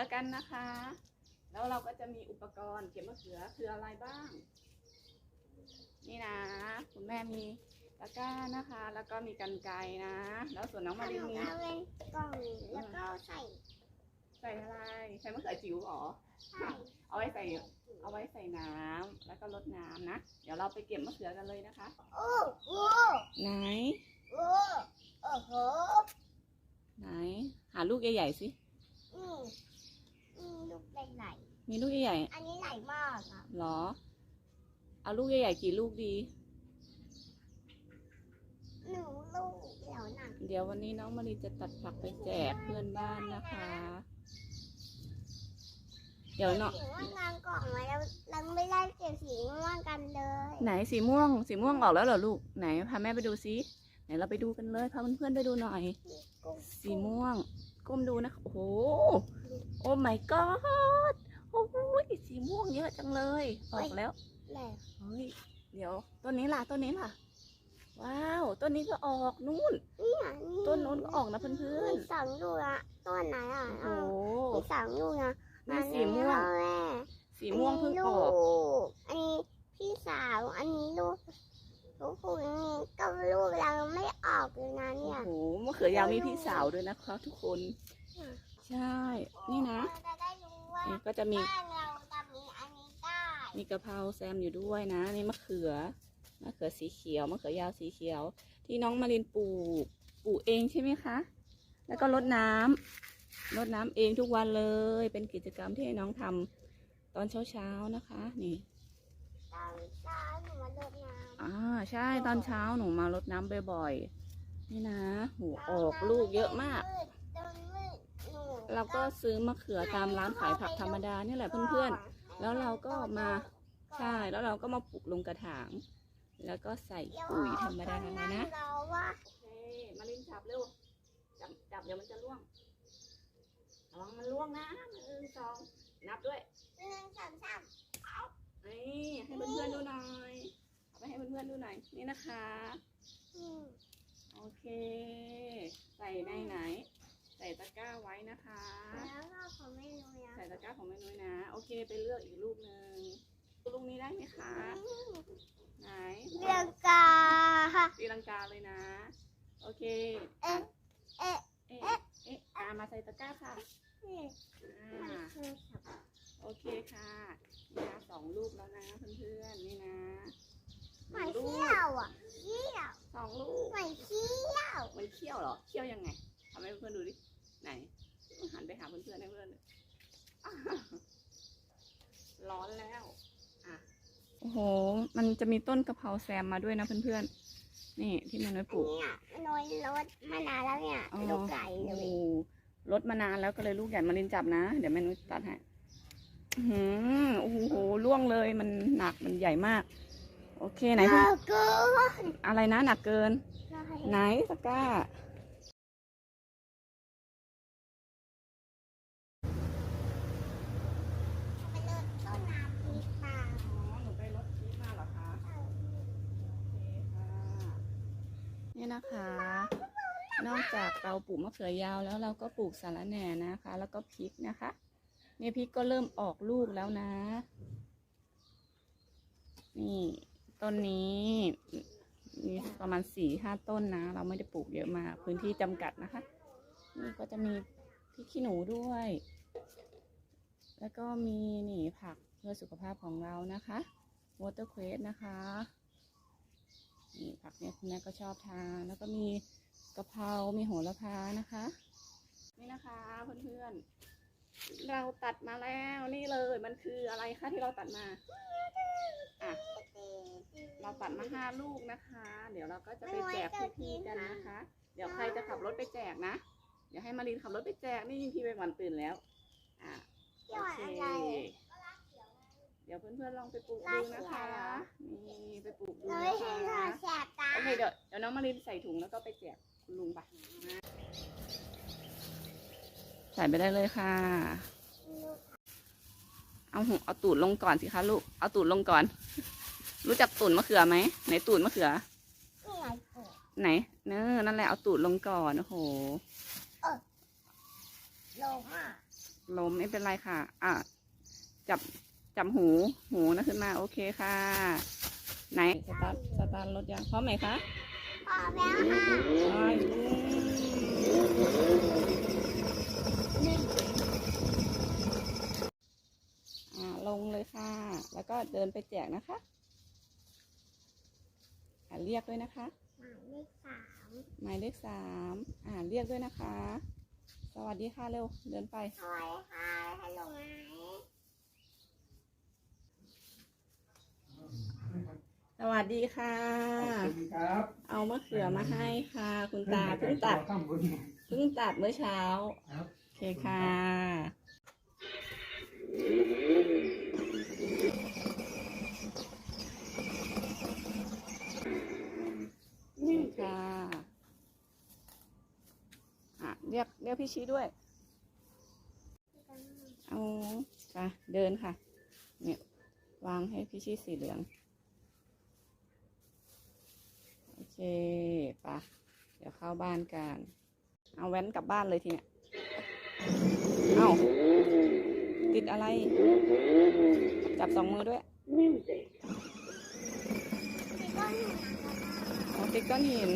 อกันนะคะ แล้วเราก็จะมีอุปกรณ์เก็บมะเขือคืออะไรบ้าง นี่นะ คุณแม่มีตะกร้านะคะ แล้วก็มีกันไกรนะ แล้วส่วนน้องขมารินนมมีเอาเป็นกล่องแล้วก็ใส่ ใส่อะไร ใส่มะเขือจิ๋วเหรอใส่เอาไว้ใส่เอาไว้ใส่น้ำแล้วก็รดน้ำนะ เดี๋ยวเราไปเก็บมะเขือกันเลยนะคะ โอ้โหไหน โอ้โอ้โหไหน หาลูกใหญ่ๆสิอืมอืม ลูกไหลมีลูกใหญ่ๆอันนี้ไหลมากอะๆเหรอ เอาลูกใหญ่ๆกี่ลูกดี หนูลูกเดี๋ยวหนักเดี๋ยววันนี้น้องมารีจะตัดผักไปแจกเพื่อนบ้านนะคะ เดี๋ยวเนาะสีม่วงกลางกล่องไว้แล้วเราไม่ได้เก็บสีม่วงกันเลยไหนสีม่วง สีม่วงออกแล้วเหรอลูก ไหนพาแม่ไปดูซิไหนเราไปดูกันเลยพาเพื่อนๆไปดูหน่อย สีม่วง ก้มดูนะ โอ้โห โอ้ my god โอ้ยสีม่วงเยอะจังเลย ออกแล้วแหละเฮ้ย เดี๋ยว ต้นนี้ล่ะ ต้นนี้ล่ะ ว้าว ต้นนี้ก็ออกนู่นเนี่ยต้นนู้นก็ออกนะเพื่อนมีสองลูกอะต้นไหนอะๆโอ้โหมีสองลูกนะนี่สีม่วงอันนี้สีม่วงเพิ่งออกลูอันนี้พี่สาว อันนี้ลูก ลูกคุณนี่ก็ลูกเราไม่ออกเลยนะโอ้เนี่ย โหมะเขือยาวมีพี่สาวด้วยนะคะทุกคนใช่ นี่นะเราจะได้รู้ว่านี่ก็จะมี บ้านเราจะมีอันนี้ได้มีกะเพราแซมอยู่ด้วยนะ นี่มะเขือ มะเขือสีเขียว มะเขือยาวสีเขียว ที่น้องมารินปลูก ปลูกเองใช่ไหมคะ แล้วก็รดน้ำรดน้ำเองทุกวันเลย เป็นกิจกรรมที่ให้น้องทำตอนเช้าๆนะคะ นี่ ตอนเช้าหนูมาโดดน้อ่าใช่ตอนเช้าหนูมารดน้ำบ่อยๆนี่นะหูออกลูกเยอะมาก ตอนมืดหนูเราก็ซื้อมะเขือตามร้านขายผักธรรมดานี่แหละเพื่อนๆ แล้วเราก็มาใช่แล้วเราก็มาปลูกลงกระถาง แล้วก็ใส่ปุ๋ยธรรมดานะเราว่าโอเคมาลินจับเร็วจับจับเดี๋ยวมันจะล่วงระวังมันล่วงนะหนึ่งสองนับด้วยหนึ่งสองสาม นี่ให้เพื่อนๆดูหน่อยเอาไปให้เพื่อนๆดูหน่อยนี่นะคะอืมโอเค ใส่ในไหน ใส่ตะกร้าไว้นะคะ แล้วก็ผมไม่รู้นะใส่ตะกร้าของแม่นุ้ยนะ โอเคไปเลือกอีกลูกหนึ่งลูกนี้ได้ไหมคะ ไหนเรื่องกาตีลังกาเลยนะ โอเค เอ๊ะอะเอ๊ะ เอ๊ะ เอ๊ะอ่ามาใส่ตะกร้าค่ะนี่อ่มันาคือสับ โอเคค่ะนี่นะสองลูกแล้วนะเพื่อนๆนี่นะหอยลูเขี้ยวอะเขี้ยวสองลูกหอยเขี้ยวมันเคี่ยวเหรอเคี่ยวยังไงทำให้เพื่อนๆดูดิไหนหันไปหาเพื่อนๆให้เพื่อนเลยอะร้อนแล้วอะโอ้โห มันจะมีต้นกะเพราแซมมาด้วยนะเพื่อนๆ นี่ที่แม่น้อยปอัลูนกเนี้ยน้อยรถมานานแล้วเนี่ยอ๋อลูกไก่เลโอ้ยโหรถมานานแล้วก็เลยลูกใหญ่มาลินจับนะ เดี๋ยวแม่นุ้ยตัดให้ อื้อหือโอ้โหล่วงเลยมันหนักมันใหญ่มาก โอเคไหนเอเพื่อนอเกินอะไรนะหนักเกิน ไหนตะกร้าไปเลิกต้นน้ำพีปลาอ๋อหนูไปรถชีสมาเหรอคะโอเคค่ะนี่นะคะ นอกจากเราปลูกมะเขือยาวแล้วเราก็ปลูกสาระแหน่นะคะ แล้วก็พริกนะคะ เนี่ยพริกก็เริ่มออกลูกแล้วนะ นี่ต้นนี้มีประมาณสี่ห้าต้นนะ เราไม่ได้ปลูกเยอะมากพื้นที่จำกัดนะคะ นี่ก็จะมีพริกขี้หนูด้วย แล้วก็มีนี่ผักเพื่อสุขภาพของเรานะคะวอเตอร์เควสนะคะนี่ผักเนี่ยคุณแม่ก็ชอบทานแล้วก็มีกะเพรา มีโหระพานะคะ นี่นะคะเพื่อนๆ เราตัดมาแล้วนี่เลยมันคืออะไรคะที่เราตัดมาอะเราตัดมาห้าลูกนะคะ เดี๋ยวเราก็จะไปแจกพี่ๆกันนะคะ เดี๋ยวใครจะขับรถไปแจกนะเดี๋ยวให้มารินขับรถไปแจกนี่พี่ไปหวันตื่นแล้วอะโอเคเดี๋ยวเพื่อนๆลองไปปลูกดูนะคะนี่ไปปลูกดูนะคะโอเคเดี๋ยวเดี๋ยวน้องมารินใส่ถุงแล้วก็ไปแจกคุณลุงไป ใส่ไปได้เลยค่ะ เอาหูเอาตูดลงก่อนสิคะลูก เอาตูดลงก่อน รู้จักตูดมะเขือไหมไหนตูดมะเขือนี่ไงปลูกไหน เนอนั่นแหละเอาตูดลงก่อนโอ้โหเออลงอะล้มไม่เป็นไรค่ะ อะ จับ จับหู หูนะขึ้นมา โอเคค่ะ ไหน สตาร์ท สตาร์ทรถยังพร้อมไหมคะพอแล้วค่ะ ไปอ่า ลงเลยค่ะ แล้วก็ เดินไปแจกนะคะอ่าเรียกด้วยนะคะหมายเลขสามหมายเลขสามอ่าเรียกด้วยนะคะ สวัสดีค่ะเร็วเดินไป สวัสดีค่ะฮัลโหลไหมสวัสดีค่ะขอบคุณครับเอามะเขือมาให้ค่ะ คุณตาเพิ่งตัดข้ามบนเพิ่งตัดเมื่อเช้าครับ โอเคค่ะนี่ค่ะ อะ เรียกพี่ชี้ด้วยเอาจ้ะเดินค่ะ เนี่ยวางให้พี่ชี้สีเหลือง โอเคปะเดี๋ยวเข้าบ้านกัน เอาแว้นกลับบ้านเลยทีเนี้ยเอาติดอะไร จับสองมือด้วยพี่ก้อนหนูเอติดก้อนหิน